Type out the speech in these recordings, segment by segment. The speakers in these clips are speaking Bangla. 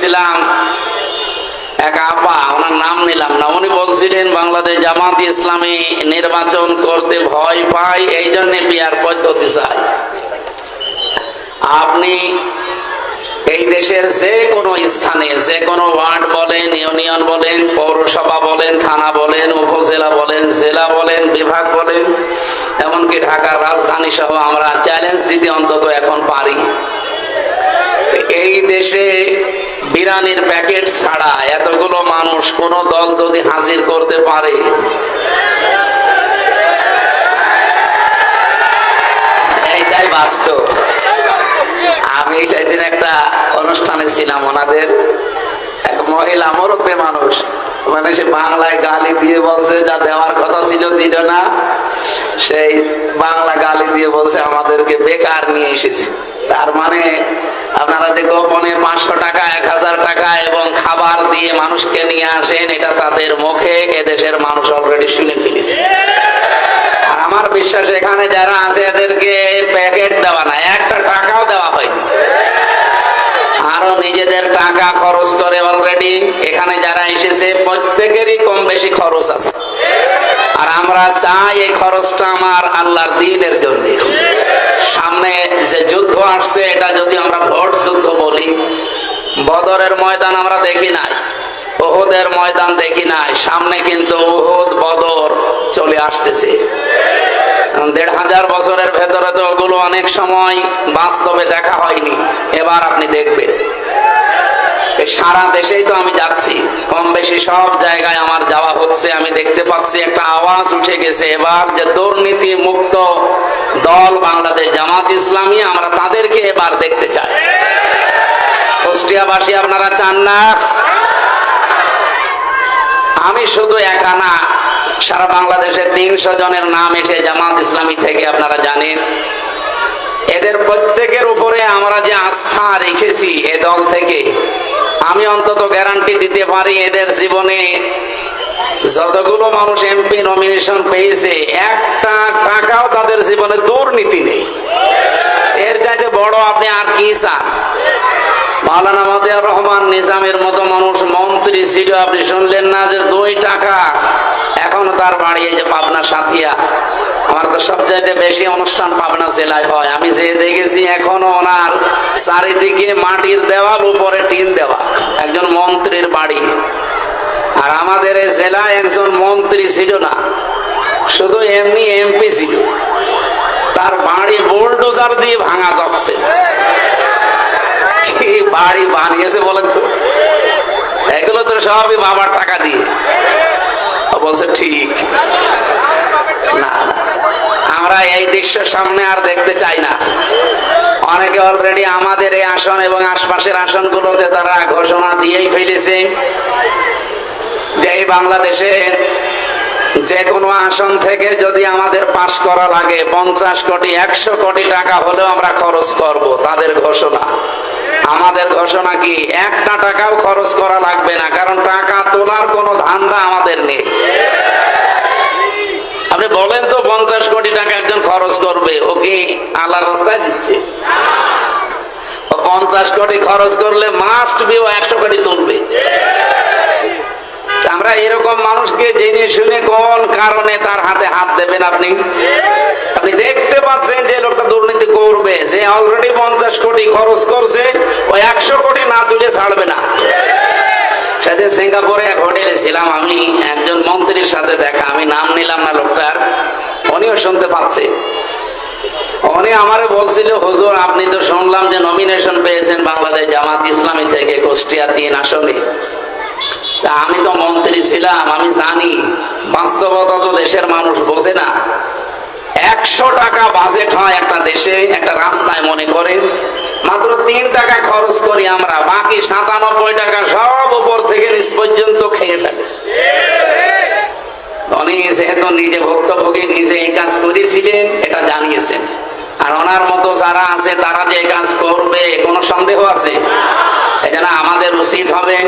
শুনেছিলাম এক আপা, ওনার নাম নিলাম না। উনি বলছিলেন, বাংলাদেশ জামাত ইসলামী নির্বাচন করতে ভয় পায় এই জন্য বিয়ার পদ্ধতি চায় আপনি এই দেশের যে কোনো স্থানে, যে কোনো ওয়ার্ড বলেন, ইউনিয়ন বলেন, পৌরসভা বলেন, থানা বলেন, উপজেলা বলেন, জেলা বলেন, বিভাগ বলেন, এমনকি ঢাকার রাজধানী সহ আমরা চ্যালেঞ্জ দিতে অন্তত এখন পারি। এই দেশে বিরানির প্যাকেট ছাড়া এতগুলো মানুষ কোন দল যদি হাজির করতে পারে? এইটাই বাস্তব। আমি সেদিন একটা অনুষ্ঠানে ছিলাম ওনাদের। এক মহিলা মুরব্বী মানুষ। মানে সে বাংলায় গালি দিয়ে বলছে, যা দেওয়ার কথা ছিল দিল না। সেই বাংলা গালি দিয়ে বলছে, আমাদেরকে বেকার নিয়ে এসেছে। তার মানে আপনারা যে গোপনে পাঁচশো টাকা দিয়ে মানুষকে নিয়ে আসেন, এটা তাদের মুখে এদেশের মানুষ অলরেডি শুনে ফেলেছে। আর আমার বিশ্বাস, এখানে যারা আছে, এদেরকে প্যাকেট দেওয়া না একটা টাকাও দেওয়া হয়নি। আরও নিজেদের টাকা খরচ করে অলরেডি এখানে যারা এসেছে, প্রত্যেকেরই কম বেশি খরচ আছে। আর আমরা চাই এই খরচটা আমার আল্লাহর দিনের জন্য। সামনে যে যুদ্ধ আসছে, এটা যদি আমরা ভোট যুদ্ধ বলি, বদরের ময়দান আমরা দেখি নাই। ওহুদের ময়দান দেখি নাই, সামনে কিন্তু ওহুদ বদর চলে আসতেছে। দেড় হাজার বছরের ভেতরে তো ওগুলো অনেক সময় বাস্তবে দেখা হয়নি, এবার আপনি দেখবেন। সারা দেশেই তো আমি যাচ্ছি, কম বেশি সব জায়গায় আমার যাওয়া হচ্ছে, আমি দেখতে পাচ্ছি একটা আওয়াজ উঠে গেছে, এবার যে দুর্নীতি মুক্ত দল বাংলাদেশ, জামাত ইসলামী, আমরা তাদেরকে এবার দেখতে চাই। কুষ্টিয়াবাসী, আপনারা চান না? আমি শুধু একা না, সারা বাংলাদেশে তিনশো জনের নাম এসে জামাত ইসলামী থেকে আপনারা জানেন। এদের প্রত্যেকের উপরে আমরা যে আস্থা রেখেছি এ দল থেকে, আমি অন্তত গ্যারান্টি দিতে পারি এদের জীবনে যতগুলো মানুষ এমপি নমিনেশন পেয়েছে, একটা টাকাও তাদের জীবনে দুর্নীতি নেই। এর চাইতে বড় আপনি আর কি চান? মাওলানা মতিয়ার রহমান নিজামের মতো মানুষ ছিল আপনি শুনলেন না যে দুই টাকা। এখন তার বাড়ি এই যে পাবনা সাথিয়া। আমার তো সবচাইতে বেশি অনুষ্ঠান পাবনা জেলায় হয়। আমি যে দেখেছি এখনও ওনার চারিদিকে মাটির দেওয়াল, উপরে টিন দেওয়া। একজন মন্ত্রীর বাড়ি। আর আমাদের এই জেলায় একজন মন্ত্রী ছিল না। শুধু এমনি এমপি ছিল। তার বাড়ি বোলডোজার দিয়ে ভাঙা যাচ্ছে কি বাড়ি বানিয়েছে বলেন তো? সবই বাবার টাকা দিয়ে। বলছে, ঠিক। না, আমরা এই দৃশ্য সামনে আর দেখতে চাই না। অনেকে অলরেডি আমাদের এই আসন এবং আশপাশের আসনগুলোতে তারা ঘোষণা দিয়েই ফেলেছে যে এই বাংলাদেশে যে কোনো আসন থেকে যদি আমাদের পাশ করা লাগে, পঞ্চাশ কোটি, একশো কোটি টাকা হলেও আমরা খরচ করব, তাদের ঘোষণা। আমাদের ঘোষণা কি? একটা টাকাও খরচ করা লাগবে না, কারণ টাকা তোলার কোনো ধান্দা আমাদের নেই। আপনি বলেন তো, পঞ্চাশ কোটি টাকা একজন খরচ করবে ওকে আল্লাহ রাস্তায় দিচ্ছে? পঞ্চাশ কোটি খরচ করলে মাস্ট বিও একশো কোটি তুলবে। আমরা এরকম মানুষকে জেনে শুনে কোন কারণে তার হাতে হাত দেবেন আপনি? আপনি দেখতে পাচ্ছেন যে লোকটা দুর্নীতি করবে। যে অলরেডি পঞ্চাশ কোটি খরচ করছে ওই একশো কোটি না তুলে ছাড়বে না। সিঙ্গাপুরে এক হোটেলে ছিলাম আমি, একজন মন্ত্রীর সাথে দেখা, আমি নাম নিলাম না লোকটার, উনিও শুনতে পাচ্ছে। উনি আমারে বলছিল, হুজুর, আপনি তো শুনলাম যে নমিনেশন পেয়েছেন বাংলাদেশ জামাত ইসলামী থেকে, কুষ্টিয়া তিন আসনে। তা আমি তো মন্ত্রী ছিলাম, আমি জানি। বাস্তবতা তো দেশের মানুষ বোঝে না। একশো টাকা বাজেট হয় একটা দেশে, একটা রাস্তায় মনে করে। মাত্র তিন টাকা খরচ করি আমরা, বাকি সাতানব্বই টাকা সব উপর থেকে নিচ পর্যন্ত খেয়ে ফেলে। উনি যেহেতু নিজে ভুক্তভোগী, নিজে এই কাজ করেছিলেন, এটা জানিয়েছেন। আর ওনার মতো যারা আছে, তারা যে কাজ করবে, কোনো সন্দেহ আছে? এজন্য আমাদের উচিত হবে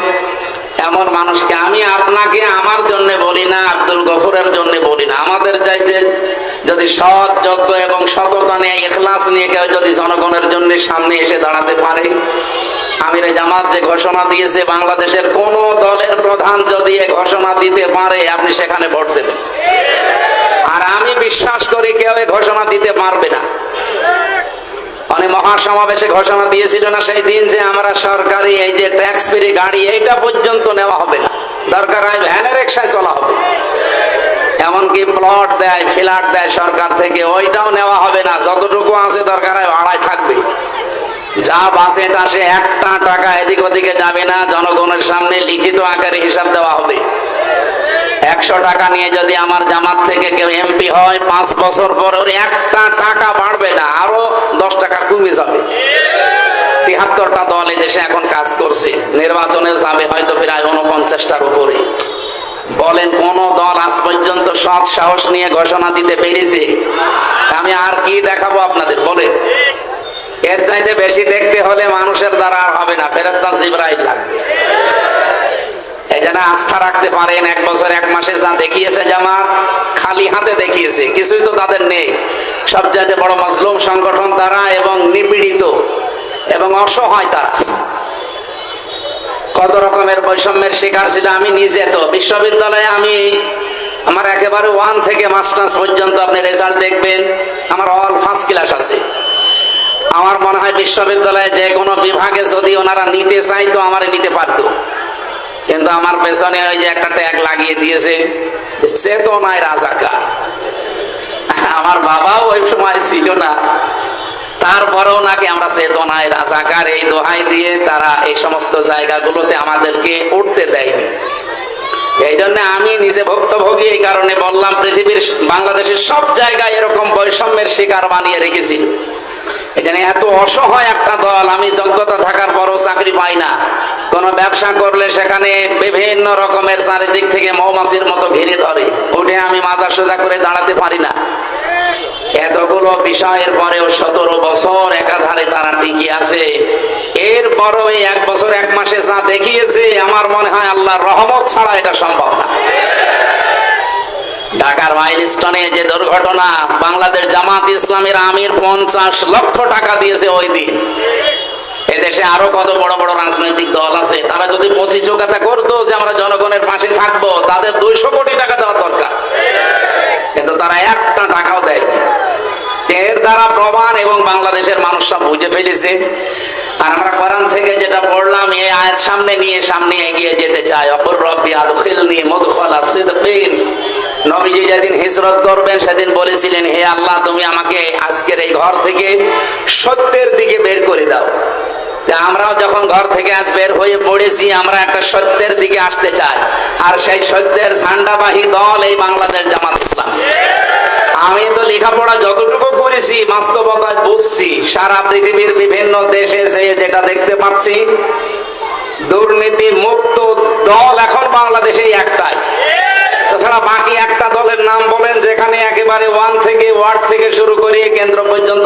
এমন মানুষকে আমি আপনাকে আমার জন্য বলি না, আব্দুল গফুরের জন্য বলি না। আমাদের চাইতে যদি সৎ, যোগ্য এবং সততা নিয়ে এখলাস নিয়ে কেউ যদি জনগণের জন্য সামনে এসে দাঁড়াতে পারে, আমির জামাত যে ঘোষণা দিয়েছে, বাংলাদেশের কোন দলের প্রধান যদি ঘোষণা দিতে পারে, আপনি সেখানে ভোট দেবেন। আর আমি বিশ্বাস করি কেউ ঘোষণা দিতে পারবে না। মহাসমাবেশে ঘোষণা দিয়েছিল না সেই দিন যে আমরা সরকারি এই যে ট্যাক্স ফ্রি গাড়ি, এইটা পর্যন্ত নেওয়া হবে না। দরকার হয় ভ্যানের রিক্সায় চলা হবে। এমনকি প্লট দেয় ফ্ল্যাট দেয় সরকার থেকে, ওইটাও নেওয়া হবে না। যতটুকু আছে দরকার হয় ভাড়ায় থাকবে। যা বাসে টাসে একটা টাকা এদিক ওদিকে যাবে না, জনগণের সামনে লিখিত আকারে হিসাব দেওয়া হবে। একশো টাকা নিয়ে যদি আমার জামাত থেকে কেউ এমপি হয়, পাঁচ বছর পর ওর একটা টাকা বাড়বে না, আরও দশ টাকা কমে যাবে। তিহাত্তরটা দল দেশে এখন কাজ করছে। নির্বাচনে যাবে হয়তো প্রায় উনপঞ্চাশটার উপরে। বলেন, কোন দল আজ পর্যন্ত সৎ সাহস নিয়ে ঘোষণা দিতে পেরেছে? আমি আর কি দেখাবো আপনাদের? বলেন। এর চাইতে বেশি দেখতে হলে মানুষের দ্বারা আর হবে না। ফেরেস্তা জিব্রাইল লাগবে। জন্য আস্থা রাখতে পারেন, এক বছর, এক মাসে যা দেখিয়েছে জামাত, খালি হাতে দেখিয়েছে, কিছুই তো তাদের নেই। সবচাইতে বড় মজলুম সংগঠন তারা এবং নিপীড়িত এবং অসহায় তারা। কত রকমের বৈষম্যের শিকার ছিল আমি নিজে তো। বিশ্ববিদ্যালয়ে আমি আমার একেবারে ওয়ান থেকে মাস্টার্স পর্যন্ত আপনি রেজাল্ট দেখবেন, আমার অল ফার্স্ট ক্লাস আছে। আমার মনে হয় বিশ্ববিদ্যালয়ে যে কোনো বিভাগে যদি ওনারা নিতে চাইতো, আমার নিতে পারতো। কিন্তু আমার পেছনে ওই যে একটা ট্যাগ লাগিয়ে দিয়েছে চেতনায় রাজাকা আমার বাবাও ওই সময় ছিল না। তারপরেও নাকি আমরা চেতনায় রাজাকার এই দোহাই দিয়ে তারা এই সমস্ত জায়গাগুলোতে আমাদেরকে উঠতে দেয়নি। এই জন্য আমি নিজে ভুক্তভোগী এই কারণে বললাম, পৃথিবীর বাংলাদেশের সব জায়গায় এরকম বৈষম্যের শিকার বানিয়ে রেখেছি। এখানে এত অসহায় একটা দল, আমি যোগ্যতা থাকার পরও চাকরি পাই না। কোন ব্যবসা করলে সেখানে বিভিন্ন রকমের চারিদিক থেকে মৌমাছির মতো ঘিরে ধরে। উঠে আমি মাজা সোজা করে দাঁড়াতে পারি না। এতগুলো বিষয়ের পরেও সতেরো বছর একাধারে তারা টিকে আছে। এরপরও এই এক বছর, এক মাসে যা দেখিয়েছে, আমার মনে হয় আল্লাহর রহমত ছাড়া এটা সম্ভব না। ঢাকার মাইলস্টোনে যে দুর্ঘটনা, বাংলাদেশ জামাত ইসলামের আমির পঞ্চাশ লক্ষ টাকা দিয়েছে ওই দিন। এদেশে আরও কত বড় বড় রাজনৈতিক দল আছে? তারা যদি প্রতিযোগিতা করতো যে আমরা জনগণের পাশে থাকব, তাদের দুইশো কোটি টাকা দেওয়া দরকার। কিন্তু তারা একটা টাকাও দেয় এর দ্বারা প্রমাণ এবং বাংলাদেশের মানুষ সব বুঝে ফেলেছে। আর আমরা কোরআন থেকে যেটা পড়লাম, এই আয়াত সামনে নিয়ে সামনে এগিয়ে যেতে চাই। অপর রব্বি আদখিলনি মদখালা সিদকিন নবীজি যেদিন হিজরত করবেন, সেদিন বলেছিলেন, হে আল্লাহ, তুমি আমাকে আজকের এই ঘর থেকে সত্যের দিকে বের করে দাও। আমরাও যখন ঘর থেকে আজ বের হয়ে পড়েছি, আমরা একটা সত্যের দিকে আসতে চাই। আর সেই সত্যের ঝান্ডাবাহী দল এই বাংলাদেশ জামাত ইসলাম। আমি তো লেখাপড়া যতটুকু করেছি, বাস্তবতায় বুঝছি, সারা পৃথিবীর বিভিন্ন দেশে যে যেটা দেখতে পাচ্ছি, দুর্নীতি মুক্ত দল এখন বাংলাদেশে একটাই। তাছাড়া বাকি একটা দলের নাম বলেন, যেখানে একেবারে ওয়ান থেকে ওয়ার্ড থেকে শুরু করে কেন্দ্র পর্যন্ত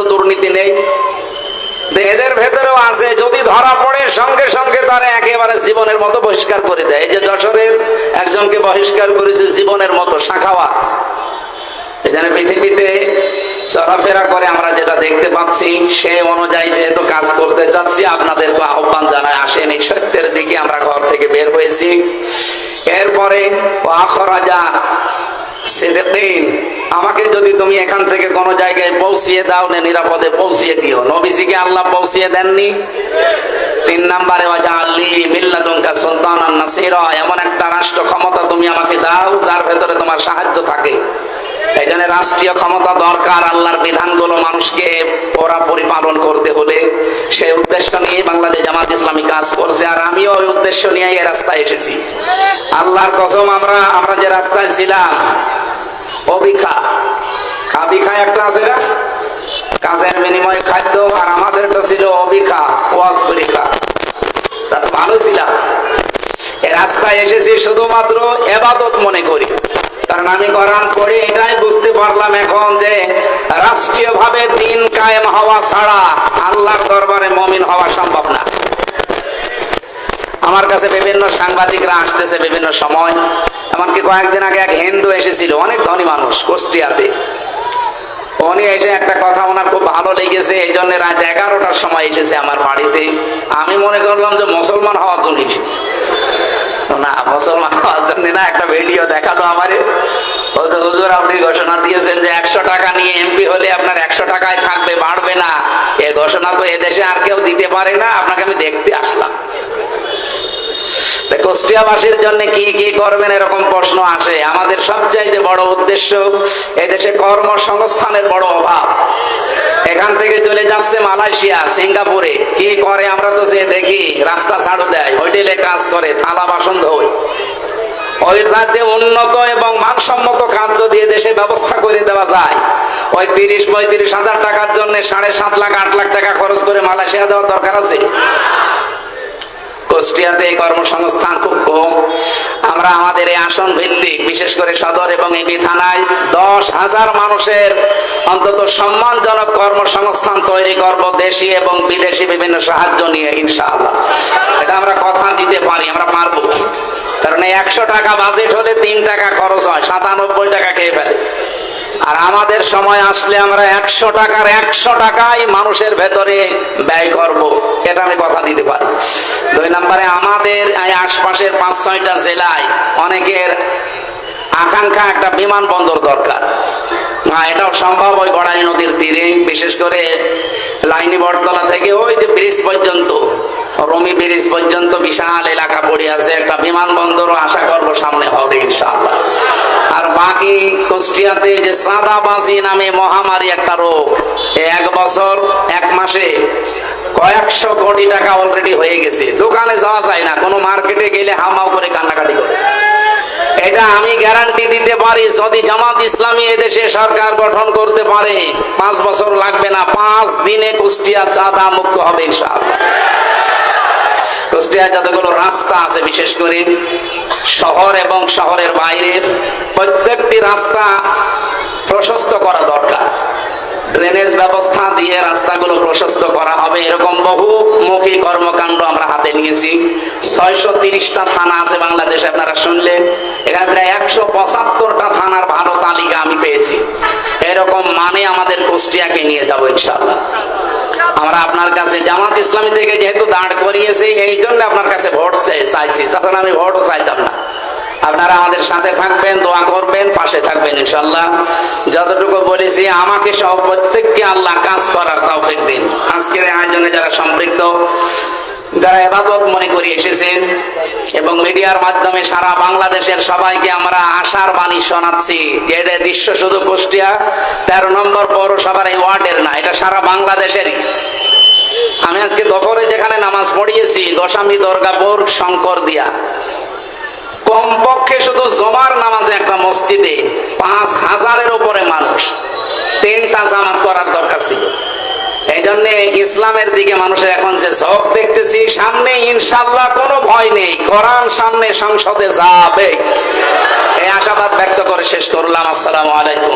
এদের ভেতরেও আছে, যদি ধরা পড়ে, সঙ্গে সঙ্গে তারা একেবারে জীবনের মতো বহিষ্কার করে দেয়। এই যে যশোরের একজনকে বহিষ্কার করেছে জীবনের মতো শাখাওয়াত। এখানে পৃথিবীতে চলাফেরা করে আমরা যেটা দেখতে পাচ্ছি, সে অনুযায়ী যেহেতু কাজ করতে চাচ্ছি আপনাদেরকে আহ্বান জানায় আসেন। সত্যের দিকে আমরা ঘর থেকে বের হয়েছি। এরপরে আমাকে যদি তুমি এখান থেকে কোন জায়গায় পৌঁছিয়ে দাও, না নিরাপদে পৌঁছিয়ে দিও। নবীজিকে আল্লাহ পৌঁছিয়ে দেননি। তিন নাম্বারে এমন একটা রাষ্ট্র ক্ষমতা তুমি আমাকে দাও, যার ভেতরে তোমার সাহায্য থাকে। এই জন্য রাষ্ট্রীয় ক্ষমতা দরকার আল্লাহর বিধানগুলো মানুষকে পরা পরিপালন করতে হলে। সেই উদ্দেশ্য নিয়ে বাংলাদেশ জামাত ইসলামী কাজ করছে, আর আমিও ওই উদ্দেশ্য নিয়ে এই রাস্তায় এসেছি। আল্লাহর কসম, আমরা আমরা যে রাস্তায় ছিলাম অবিখা খাবিখা একটা আছে না কাজের বিনিময়ে খাদ্য আর আমাদেরটা ছিল ওয়াজ তা তো ভালো ছিলাম। রাস্তায় এসেছি শুধুমাত্র এবাদত মনে করি। কারণ আমি কোরআন পড়ে এটাই বুঝতে পারলাম এখন যে রাষ্ট্রীয় ভাবে দিন কায়েম হওয়া ছাড়া আল্লাহর দরবারে মমিন হওয়া সম্ভব আমার কাছে বিভিন্ন সাংবাদিকরা আসতেছে বিভিন্ন সময়। এমনকি কয়েকদিন আগে এক হিন্দু এসেছিল, অনেক ধনী মানুষ, কুষ্টিয়াতে। উনি এসে একটা কথা ওনার খুব ভালো লেগেছে, এই জন্য রাত এগারোটার সময় এসেছে আমার বাড়িতে। আমি মনে করলাম যে মুসলমান হওয়ার জন্য এসেছে। না, মুসলমান হওয়ার জন্য না, একটা ভিডিও দেখাল আমারে। হুজুর, আপনি ঘোষণা দিয়েছেন যে একশো টাকা নিয়ে এমপি হলে আপনার একশো টাকায় থাকবে, বাড়বে না। এ ঘোষণা তো এদেশে আর কেউ দিতে পারে না, আপনাকে আমি দেখতে আসলাম। কুষ্টিয়াবাসীর জন্য কি কি করবেন এরকম প্রশ্ন আসে? আমাদের সবচাইতে বড় উদ্দেশ্য এদেশে কর্মসংস্থানের বড় অভাব। এখান থেকে চলে যাচ্ছে মালয়েশিয়া, সিঙ্গাপুরে। কি করে আমরা তো যে দেখি, রাস্তা ছাড়ু দেয়, হোটেলে কাজ করে, থালা বাসন ধোয়। ওই যাতে উন্নত এবং মানসম্মত খাদ্য দিয়ে দেশে ব্যবস্থা করে দেওয়া যায়। ওই তিরিশ পঁয়ত্রিশ হাজার টাকার জন্য সাড়ে সাত লাখ, আট লাখ টাকা খরচ করে মালয়েশিয়া দেওয়ার দরকার আছে। কুষ্টিয়াতে এই কর্মসংস্থান খুব কম। আমরা আমাদের এই আসন ভিত্তিক, বিশেষ করে সদর এবং এবি থানায় দশ হাজার মানুষের অন্তত সম্মানজনক কর্মসংস্থান তৈরি করব দেশি এবং বিদেশি বিভিন্ন সাহায্য নিয়ে, ইনশাআল্লাহ। এটা আমরা কথা দিতে পারি, আমরা পারব। কারণ একশো টাকা বাজেট হলে তিন টাকা খরচ হয়, সাতানব্বই টাকা খেয়ে ফেলে। আর আমাদের সময় আসলে আমরা একশো টাকার একশো টাকাই মানুষের ভেতরে ব্যয় করব। এটা আমি কথা দিতে পারি। দুই নম্বরে আমাদের আশপাশের পাঁচ ছয়টা জেলায় অনেকের আকাঙ্ক্ষা একটা বিমানবন্দর দরকার। হ্যাঁ এটাও সম্ভব ওই গড়াই নদীর তীরে, বিশেষ করে লাইনি বটতলা থেকে ওই যে ব্রিজ পর্যন্ত, রমি ব্রিজ পর্যন্ত বিশাল এলাকা পড়ে আছে। একটা বিমানবন্দরও আশা করব সামনে হবে ইনশাআল্লাহ। আর বাকি কুষ্টিয়াতে যে সাদাবাজি নামে মহামারী একটা রোগ এক বছর, এক মাসে কয়েকশো কোটি টাকা অলরেডি হয়ে গেছে। দোকানে যাওয়া যায় না, কোনো মার্কেটে গেলে হামাও করে কান্নাকাটি করে। এটা আমি গ্যারান্টি দিতে পারি, যদি জামাত ইসলামী এদেশে সরকার গঠন করতে পারে, পাঁচ বছর লাগবে না, পাঁচ দিনে কুষ্টিয়া চাঁদা মুক্ত হবে ইনশাআল্লাহ। কুষ্টিয়া যতগুলো রাস্তা আছে, বিশেষ করে শহর এবং শহরের বাইরে, প্রত্যেকটি রাস্তা প্রশস্ত করা দরকার। ড্রেনেজ ব্যবস্থা দিয়ে রাস্তাগুলো প্রশস্ত করা হবে। এরকম বহু মুখী কর্মকাণ্ড আমরা হাতে নিয়েছি। ছয়শো তিরিশটা থানা আছে বাংলাদেশে, আপনারা শুনলেন এখানে প্রায় একশো পঁচাত্তরটা থানার ভালো তালিকা আমি পেয়েছি। এরকম মানে আমাদের কুষ্টিয়াকে নিয়ে যাব ইনশাল্লাহ আমরা আপনার কাছে জামাত ইসলামী থেকে যেহেতু দাঁড় করিয়েছি, এই জন্য আপনার কাছে ভোট চাই- চাইছি। তখন আমি ভোটও চাইতাম না। আপনারা আমাদের সাথে থাকবেন, দোয়া করবেন, পাশে থাকবেন ইনশাল্লাহ যতটুকু বলেছি, আমাকে সব প্রত্যেককে আল্লাহ কাজ করার তৌফিক দিন। আজকের আয়োজনে যারা সম্পৃক্ত যারা এবাদত মনে করে এসেছেন এবং মিডিয়ার মাধ্যমে সারা বাংলাদেশের সবাইকে আমরা আশার বাণী শোনাচ্ছি এটা দৃশ্য শুধু কুষ্টিয়া, তেরো নম্বর পৌরসভার এই ওয়ার্ডের না, এটা সারা বাংলাদেশেরই। আমি আজকে দফরে যেখানে নামাজ পড়িয়েছি, গোস্বামী দুর্গাপুর শঙ্কর দিয়া। কমপক্ষে শুধু জমার নামাজে একটা মসজিদে পাঁচ হাজারের উপরে মানুষ, তিনটা জামাত করার দরকার ছিল। এই জন্য ইসলামের দিকে মানুষের এখন যে ঝোঁক দেখতেছি, সামনে ইনশাল্লাহ কোনো ভয় নেই। কোরআন সামনে সংসদে যাবে। এই আশাবাদ ব্যক্ত করে শেষ করলাম। আসসালামু আলাইকুম।